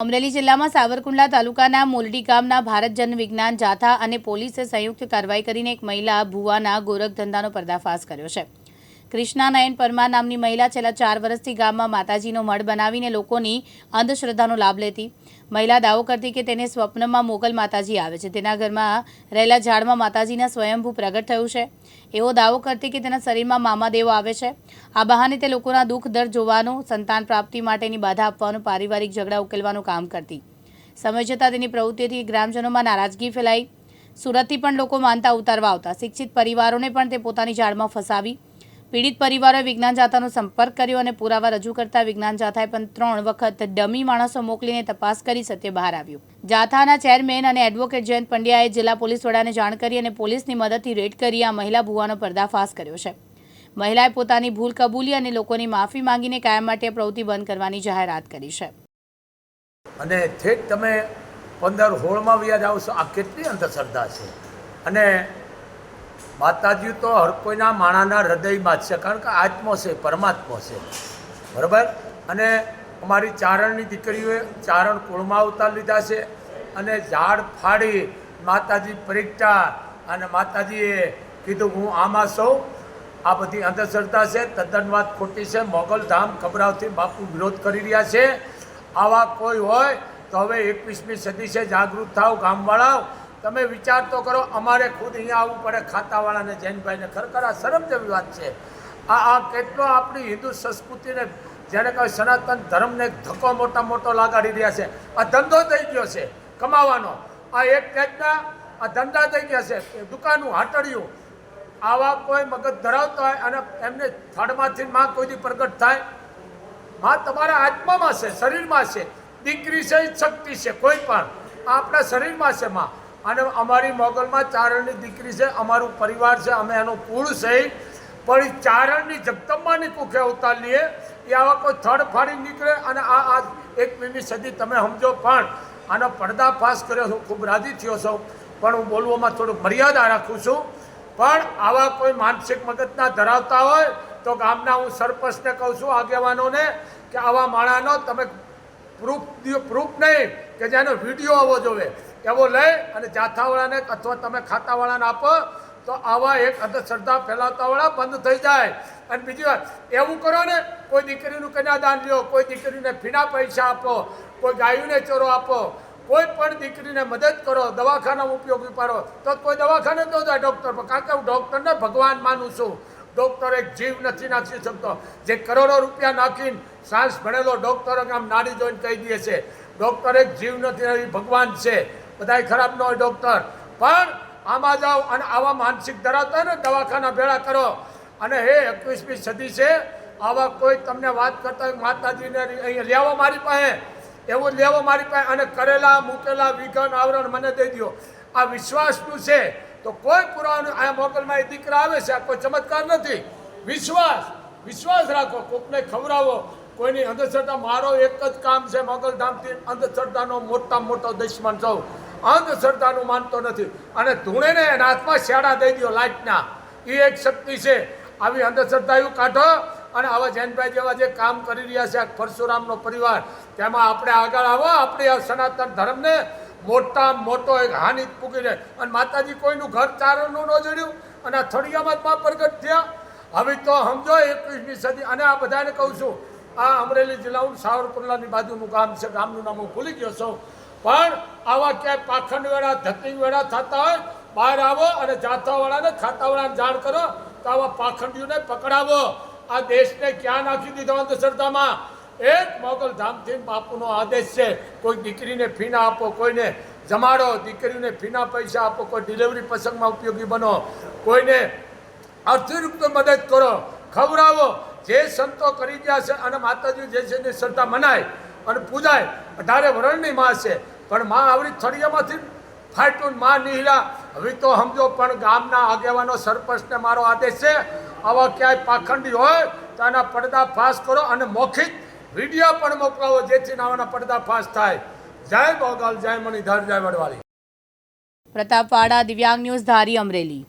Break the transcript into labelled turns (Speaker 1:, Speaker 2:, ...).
Speaker 1: અમરેલી જિલ્લામાં સાવરકુંડલા તાલુકાના મોલડી ગામના ભારત જન વિજ્ઞાન જાથા અને પોલીસે સંયુક્ત કાર્યવાહી કરીને એક મહિલા ભુવાના ગોરખધંધાનો પર્દાફાશ કર્યો છે. ક્રિષ્ના નયન પરમાર નામની મહિલા છેલ્લા ચાર વર્ષથી ગામમાં માતાજીનો મઢ બનાવીને લોકોની અંધશ્રદ્ધાનો લાભ લેતી. મહિલા દાવો કરતી કે તેને સ્વપ્નમાં મોગલ માતાજી આવે છે. તેના ઘરમાં રહેલા ઝાડમાં માતાજીના સ્વયંભૂ પ્રગટ થયું છે. એવો દાવો કરતી કે તેના શરીરમાં મામાદેવો આવે છે. આ બહાને તે લોકોના દુઃખ, દર્દ જોવાનું, સંતાન પ્રાપ્તિ માટેની બાધા આપવાનું, પારિવારિક ઝઘડા ઉકેલવાનું કામ કરતી. સમય જતાં તેની પ્રવૃત્તિથી ગ્રામજનોમાં નારાજગી ફેલાઈ. સુરતથી પણ લોકો માનતા ઉતારવા આવતા. શિક્ષિત પરિવારોને પણ તે પોતાની જાળમાં ફસાવી. પીડિત પરિવારોએ વિજ્ઞાન જાથાનો સંપર્ક કર્યો અને પુરાવા રજૂ કરતા વિજ્ઞાન જાથાએ પણ ત્રણ વખત ડમી માણસો મોકલીને તપાસ કરી સત્ય બહાર આવ્યું. જાથાના ચેરમેન અને એડવોકેટ જયંત પંડ્યાએ જિલ્લા પોલીસ વડાને જાણ કરી અને પોલીસની મદદથી રેડ કરી આ મહિલા ભુવાનો પર્દાફાશ કર્યો છે. મહિલાએ પોતાની ભૂલ કબૂલી અને લોકોની માફી માંગીને કાયમ માટે પ્રવૃત્તિ બંધ કરવાની જાહેરાત કરી છે.
Speaker 2: અને ઠેઠ તમે પંદર હોળમાં વ્યાજ આવશો. આ કેટલી અંધશ્રદ્ધા છે. અને માતાજી તો હર કોઈના માણાના હૃદયમાં જ છે, કારણ કે આત્મો છે, પરમાત્મો છે. બરાબર? અને અમારી ચારણની દીકરીઓએ ચારણ કુળમાં અવતાર લીધા છે અને ઝાડ ફાડી માતાજી પરીક્ષા અને માતાજીએ કીધું, હું આમાં સૌ. આ બધી અંધશ્રદ્ધા છે તદ્દન વાત ખોટી છે મોગલધામ ખબરાવથી બાપુ વિરોધ કરી રહ્યા છે. આવા કોઈ હોય તો હવે એકવીસમી સદી છે, જાગૃત થાવ, ગામવાળાઓ. તમે વિચાર તો કરો, અમારે ખુદ અહીંયા આવવું પડે, ખાતાવાળાને, જૈનભાઈને. ખરેખર આ શરમ જેવી વાત છે. આ આ કેટલો આપણી હિન્દુ સંસ્કૃતિને, જેને કહે સનાતન ધર્મને ધક્કો મોટા મોટો લગાડી રહ્યા છે. આ ધંધો થઈ ગયો છે, કમાવાનો. આ એક ટાઈપના આ ધંધા થઈ ગયા છે દુકાનું હાટડિયું. આવા કોઈ મગજ ધરાવતા હોય અને એમને થડમાંથી માં કોઈ દી પ્રગટ થાય. માં તમારા આત્મામાં છે, શરીરમાં છે. દીકરી છે શક્તિ છે, કોઈ પણ. આ આપણા શરીરમાં છે, માં. અને અમારી મોગલમાં ચારણની દીકરી છે, અમારું પરિવાર છે, અમે એનું કુળ છે. પણ એ ચારણની જગદંબાની કુખે લઈએ એ આવા કોઈ થડ ફાડી નીકળે અને આ આ એકવીસમી સદી તમે સમજો પણ આનો પડદાફાશ કર્યો છું, ખૂબ રાજી થયો છું. પણ હું બોલવામાં થોડુંક મર્યાદા રાખું છું. પણ આવા કોઈ માનસિક મગજના ધરાવતા હોય, તો ગામના હું સરપંચને કહું છું, આગેવાનોને, કે આવા માણાનો તમે પ્રૂફ પ્રૂફ નહીં, કે જેનો વીડિયો આવવો જોવે. એવો લઈ અને જાથાવાળાને અથવા તમે ખાતાવાળાને આપો, તો આવા એક અંધશ્રદ્ધા ફેલાવતાવાળા બંધ થઈ જાય. અને બીજી વાત, એવું કરો ને, કોઈ દીકરીનું કન્યાદાન લ્યો, કોઈ દીકરીને ફીના પૈસા આપો, કોઈ ગાયુને ચોરો આપો, કોઈ પણ દીકરીને મદદ કરો દવાખાનામાં ઉપયોગ પાડો તો કોઈ દવાખાને ન જાય ડૉક્ટર પર, કારણ કે હું ડૉક્ટરને ભગવાન માનું છું. ડૉક્ટર એક જીવ નથી નાખી શકતો. જે કરોડો રૂપિયા નાખીને સાંસ ભણેલો ડૉક્ટર આમ નાડી જોઈને કહી દે છે. ડૉક્ટર એક જીવ નથી ભગવાન છે. બધાય ખરાબ ન હોય ડૉક્ટર પણ આમાં જાઓ અને આવા માનસિક ધરાવતા ને, દવાખાના ભેળા કરો. અને હે, એકવીસમી સદી છે, આવા કોઈ તમને વાત કરતા હોય, માતાજીને અહીંયા લેવો મારી પાસે. એવું લેવો મારી પાસે અને કરેલા, મૂકેલા, વિઘન, આવરણ મને દઈ દો આ વિશ્વાસનું છે. તો કોઈ પુરાવાનું આ મોકલમાં એ દીકરા આવે છે, આ કોઈ ચમત્કાર નથી. વિશ્વાસ વિશ્વાસ રાખો, કોકને ખવડાવો. કોઈની અંધશ્રદ્ધા, મારો એક જ કામ છે, મોગલધામથી અંધશ્રદ્ધાનો મોટા મોટો દુશ્મન છું અંધશ્રદ્ધાનું માનતો નથી. અને ધૂણેને એના હાથમાં શેડા દઈ દો લાઇટના. એ એક શક્તિ છે. આવી અંધશ્રદ્ધાયું કાઢો અને આવા જૈનભાઈ જેવા જે કામ કરી રહ્યા છે આ પરશુરામનો પરિવાર, તેમાં આપણે આગળ આવો, આપણે આ સનાતન ધર્મને મોટા મોટો એક હાનિ પૂકીને અને માતાજી કોઈનું ઘર ચારણનું ન જડ્યું. અને આ થળિયામાં માં પ્રગટ થયા. હવે તો સમજો એકવીસમી સદી. અને આ બધાને કહું છું, આ અમરેલી જિલ્લાનું સાવરકુંડલાની બાજુનું ગામ છે. ગામનું નામ હું ભૂલી ગયો છું. પણ આવા ક્યાંય પાખંડ વેળા ધતિંગ વેળા થતા હોય, બહાર આવો અને જાથાવાળાને ખાતાવાળાને જાણ કરો તો આવા પાખંડીઓને પકડાવો. આ દેશને ક્યાં નાખી દીધો અંધશ્રદ્ધામાં? એક મોગલ ધામથી બાપુનો આદેશ છે, કોઈ દીકરીને ફીના આપો, કોઈને જમાડો, દીકરીને ફીના પૈસા આપો, કોઈ ડિલિવરી પ્રસંગમાં ઉપયોગી બનો, કોઈને આર્થિક મદદ કરો, ખવડાવો. જે સંતો કરી ગયા છે અને માતાજી જે છે એની શ્રદ્ધા મનાય અને પૂજાય. અઢારે વરણની માં છે. પણ માં આવડી થળિયામાંથી ફાટ્યું ને માં નિહલા હવે તો સમજો, પણ ગામના આગેવાનો સરપંચને મારો આદેશ છે, આવા ક્યાંય પાખંડી હોય તો એના પડદા ફાસ કરો અને મૌખિક વીડિયો પણ મોકલાવો, જેથી નાવાના પડદા ફાસ થાય. જય ગોગાલ જય મણિધર, જય વડવાળી.
Speaker 1: પ્રતાપવાડા, દિવ્યાંગ ન્યૂઝ ધારી અમરેલી.